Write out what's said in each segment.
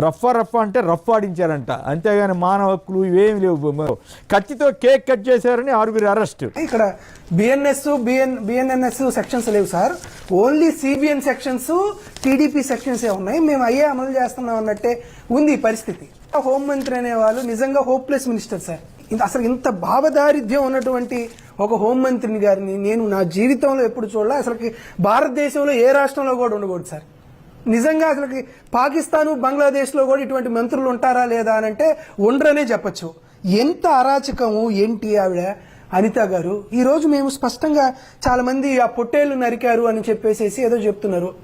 Rough రఫ్ఫా అంటే rough ఆడించారంట. అంతేగాని మానవ హక్కులు ఇవేమి లేవు కత్తితో కేక్ కట్ చేశారని ఆరుగురు అరెస్ట్. ఇక్కడ బిఎన్ఎస్ బిఎన్ బిఎన్ఎన్ఎస్ సెక్షన్స్ లేవు sir. Only CBN sections TDP sections ఏ ఉన్నాయి. మేము అయ్యే అమలు చేస్తున్నాం అన్నట్టే ఉంది ఈ పరిస్థితి. హోంమంత్రి అనేవాళ్ళు నిజంగా హోప్లెస్ మినిస్టర్ సార్. ఇంత- అసలు ఇంత భావదారిద్ర్యం ఉన్నటువంటి ఒక హోంమంత్రిని గారిని నేను నా జీవితంలో ఎప్పుడు చూడాలి. అసలు భారతదేశంలో ఏ రాష్ట్రంలో కూడా ఉండకూడదు సార్. నిజంగా అసలుకి పాకిస్తాను బంగ్లాదేశ్లో కూడా ఇటువంటి మంత్రులు ఉంటారా లేదా అని అంటే ఉండరనే చెప్పొచ్చు. ఎంత అరాచకము ఏంటి ఆవిడ? అనిత గారు ఈరోజు మేము స్పష్టంగా చాలామంది ఆ పొట్టేళ్ళు నరికారు అని చెప్పేసి ఏదో చెప్తున్నారు.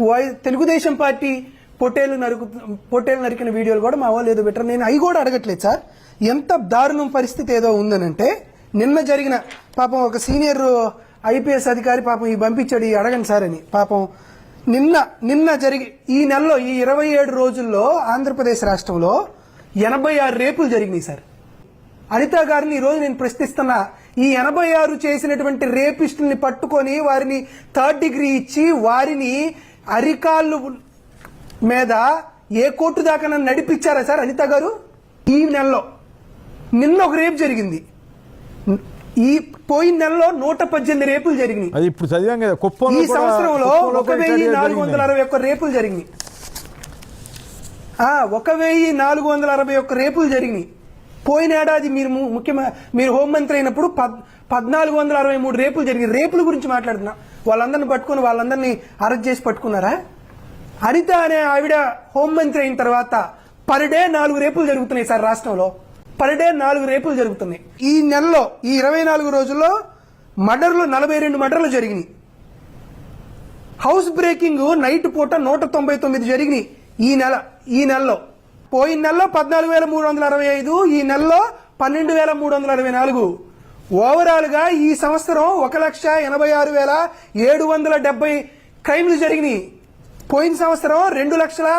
వై- తెలుగుదేశం పార్టీ పొట్టేలు నరుకు పొట్టేలు నరికిన వీడియోలు కూడా మా వాళ్ళు ఏదో పెట్టారు. నేను అవి కూడా అడగట్లేదు సార్. ఎంత దారుణం పరిస్థితి ఏదో ఉందనంటే నిన్న జరిగిన పాపం ఒక సీనియర్ ఐపీఎస్ అధికారి పాపం ఈ పంపించాడు ఈ అడగండి సార్ అని. పాపం నిన్న నిన్న జరిగి ఈ నెలలో ఈ ఇరవై ఏడు రోజుల్లో ఆంధ్రప్రదేశ్ రాష్ట్రంలో ఎనభై ఆరు రేపులు జరిగినాయి సార్. అనిత గారిని ఈ రోజు నేను ప్రశ్నిస్తున్నా. ఈ ఎనభై ఆరు చేసినటువంటి రేపిస్టుల్ని పట్టుకొని వారిని థర్డ్ డిగ్రీ ఇచ్చి వారిని అరికాళ్ళు మీద ఏ కోర్టు దాకా నన్ను నడిపించారా సార్ అనిత గారు? ఈ నెలలో. నిన్న ఒక రేపు జరిగింది. ఈ పోయిన నెలలో నూట పద్దెనిమిది రేపులు జరిగినాయి. అది ఇప్పుడు చదివాం కదా కుప్పంలో ఈ సంవత్సరంలో ఒక వెయ్యి నాలుగు వందల. అరవై ఒక్క రేపులు జరిగినాయి. ఆ, ఒక వెయ్యి నాలుగు వందల అరవై ఒక్క రేపులు జరిగినాయి. పోయిన ఏడాది మీరు ము- ముఖ్యమ మీరు హోంమంత్రి అయినప్పుడు పద్ పద్నాలుగు వందల అరవై మూడు రేపులు జరిగినాయి. రేపుల గురించి మాట్లాడుతున్నా. వాళ్ళందరిని పట్టుకుని వాళ్ళందరినీ అరెస్ట్ చేసి పట్టుకున్నారా? అనిత అనే ఆవిడ హోంమంత్రి అయిన తర్వాత పర్ డే నాలుగు రేపులు జరుగుతున్నాయి సార్ రాష్ట్రంలో. పర్ డే నాలుగు రేపులు జరుగుతున్నాయి. ఈ నెలలో ఈ ఇరవై నాలుగు రోజుల్లో మర్డర్లు నలభై రెండు మర్డర్లు జరిగినాయి. హౌస్ బ్రేకింగ్ నైట్ పూట నూట తొంభై తొమ్మిది జరిగినాయి ఈ నెల ఈ నెలలో. పోయిన నెలలో పద్నాలుగు వేల మూడు వందల అరవై ఐదు ఈ నెలలో పన్నెండు వేల మూడు వందల అరవై నాలుగు. ఓవరాల్గా ఈ సంవత్సరం ఒక లక్ష ఎనభై ఆరు వేల ఏడు వందల డెబ్బై క్రైమ్లు జరిగినాయి. పోయిన సంవత్సరం రెండు లక్షల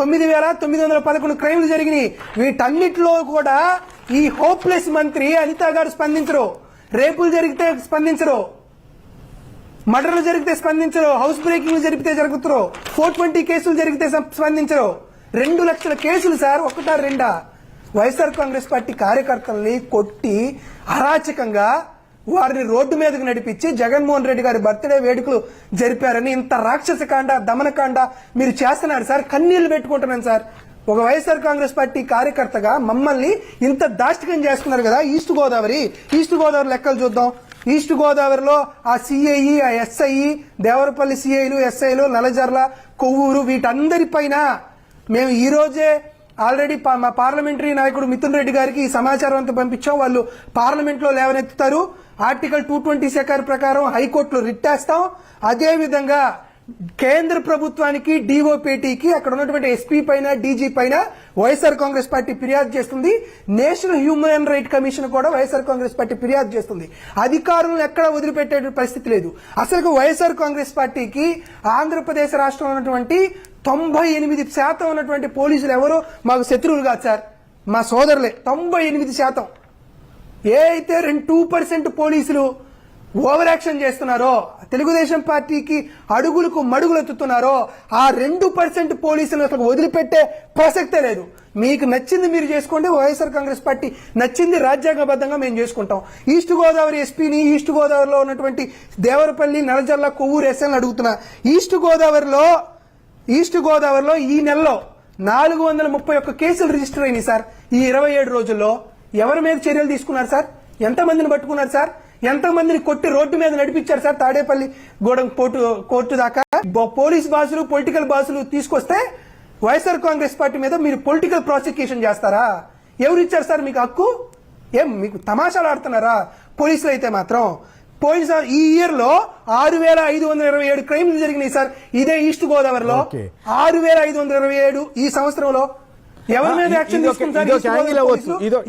తొమ్మిది వేల తొమ్మిది వందల పదకొండు క్రైమ్లు జరిగినాయి. వీటన్నిటిలో కూడా ఈ హోప్లెస్ మంత్రి అనిత గారు స్పందించరు. రేపులు జరిగితే స్పందించరు. మర్డర్లు జరిగితే స్పందించరు. హౌస్ బ్రేకింగ్ జరిగితే జరుగుతారు. ఫోర్ ట్వంటీ కేసులు జరిగితే స్పందించరు. రెండు లక్షల కేసులు సార్ ఒకటా రెండా? వైఎస్ఆర్ కాంగ్రెస్ పార్టీ కార్యకర్తల్ని కొట్టి అరాచకంగా వారిని రోడ్డు మీదకు నడిపించి జగన్మోహన్ రెడ్డి గారి బర్త్డే వేడుకలు జరిపారని ఇంత రాక్షస కాండ దమనకాండ మీరు చేస్తున్నారు సార్. కన్నీళ్ళు పెట్టుకుంటున్నాను సార్. ఒక వైఎస్ఆర్ కాంగ్రెస్ పార్టీ కార్యకర్తగా మమ్మల్ని ఇంత దాష్టికం చేస్తున్నారు కదా ఈస్ట్ గోదావరి. ఈస్ట్ గోదావరి లెక్కలు చూద్దాం. ఈస్ట్ గోదావరిలో ఆ సిఐఈ ఆ ఎస్ఐ దేవరపల్లి సిఐలు ఎస్ఐలు నలజర్ల కొవ్వూరు వీటందరిపైన మేము ఈ రోజే ఆల్రెడీ మా పార్లమెంటరీ నాయకుడు మిథున్ రెడ్డి గారికి ఈ సమాచారం అంతా పంపించాం. వాళ్ళు పార్లమెంట్లో లేవనెత్తుతారు. ఆర్టికల్ టూ ట్వంటీ సెకార్ ప్రకారం హైకోర్టులో రిట్టేస్తాం. అదేవిధంగా కేంద్ర ప్రభుత్వానికి డిఓపేటీకి అక్కడ ఉన్నటువంటి ఎస్పీ పైన డీజీ పైన వైఎస్ఆర్ కాంగ్రెస్ పార్టీ ఫిర్యాదు చేస్తుంది. నేషనల్ హ్యూమన్ రైట్ కమిషన్ కూడా వైఎస్ఆర్ కాంగ్రెస్ పార్టీ ఫిర్యాదు చేస్తుంది. అధికారులను ఎక్కడ వదిలిపెట్టే పరిస్థితి లేదు. అసలు వైఎస్ఆర్ కాంగ్రెస్ పార్టీకి ఆంధ్రప్రదేశ్ రాష్ట్రంలో ఉన్నటువంటి తొంభై ఎనిమిది శాతం ఉన్నటువంటి పోలీసులు ఎవరో? మాకు శత్రువులు కాదు సార్. మా సోదరులే. తొంభై ఎనిమిది శాతం. ఏ అయితే రెండు టూ పర్సెంట్ పోలీసులు ఓవర్ యాక్షన్ చేస్తున్నారో తెలుగుదేశం పార్టీకి అడుగులకు మడుగులెత్తుతున్నారో ఆ రెండు పర్సెంట్ పోలీసులను అసలు వదిలిపెట్టే ప్రసక్తే లేదు. మీకు నచ్చింది మీరు చేసుకోండి వైఎస్ఆర్ కాంగ్రెస్ పార్టీ నచ్చింది రాజ్యాంగబద్ధంగా మేము చేసుకుంటాం. ఈస్ట్ గోదావరి ఎస్పీని ఈస్ట్ గోదావరిలో ఉన్నటువంటి దేవరపల్లి నలజల్ల కొవ్వూరు ఎస్ఎన్ అడుగుతున్నా. ఈస్ట్ గోదావరిలో ఈస్ట్ గోదావరిలో ఈ నెలలో నాలుగు వందల ముప్పై ఒక్క కేసులు రిజిస్టర్ అయినాయి సార్. ఈ ఇరవై ఏడు రోజుల్లో ఎవరి మీద చర్యలు తీసుకున్నారు సార్? ఎంతమందిని పట్టుకున్నారు సార్? ఎంతమందిని కొట్టి రోడ్డు మీద నడిపించారు sir Tadepalligudem court court దాకా? పోలీస్ బాసులు పొలిటికల్ బాసులు తీసుకొస్తే వైఎస్ఆర్ కాంగ్రెస్ పార్టీ మీద మీరు పొలిటికల్ ప్రాసిక్యూషన్ చేస్తారా? ఎవరు ఇచ్చారు సార్ మీకు హక్కు? ఏం మీకు తమాషాలు ఆడుతున్నారా? పోలీసులు అయితే మాత్రం పోయిన సం- ఈ ఇయర్లో ఆరు వేల ఐదు వందల ఇరవై ఏడు క్రైమ్లు జరిగినాయి సార్. ఇదే ఈస్ట్ గోదావరిలో. ఆరు వేల ఐదు వందల ఇరవై ఏడు ఈ సంవత్సరంలో. ఎవరి మీద యాక్షన్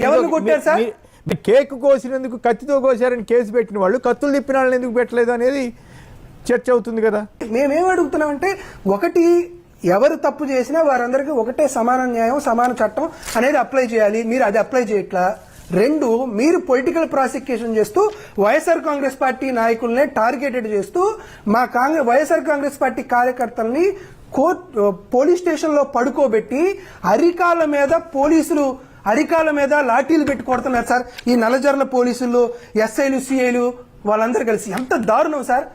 ఎవరిని కొట్టారు సార్? కేక్ కోసినందుకు కత్తితో కోసారని కేసు పెట్టిన వాళ్ళు కత్తులు తిప్పిన వాళ్ళని ఎందుకు పెట్టలేదు అనేది చర్చ అవుతుంది కదా. మేమేం అడుగుతున్నామంటే ఒకటి ఎవరు తప్పు చేసినా వారందరికీ ఒకటే సమాన న్యాయం సమాన చట్టం అనేది అప్లై చేయాలి. మీరు అది అప్లై చేయట్లా? రెండు మీరు పొలిటికల్ ప్రాసిక్యూషన్ చేస్తూ వైఎస్ఆర్ కాంగ్రెస్ పార్టీ నాయకుల్ని టార్గెటెడ్ చేస్తూ మా కాంగ్రెస్ వైఎస్ఆర్ కాంగ్రెస్ పార్టీ కార్యకర్తల్ని కోర్ట్ పోలీస్ స్టేషన్లో పడుకోబెట్టి అరికాల మీద పోలీసులు అరికాల మీద లాఠీలు పెట్టి కొడుతున్నారు సార్. ఈ నల్లజర్ల పోలీసులు ఎస్ఐలు సిఐలు వాళ్ళందరూ కలిసి. ఎంత దారుణం సార్.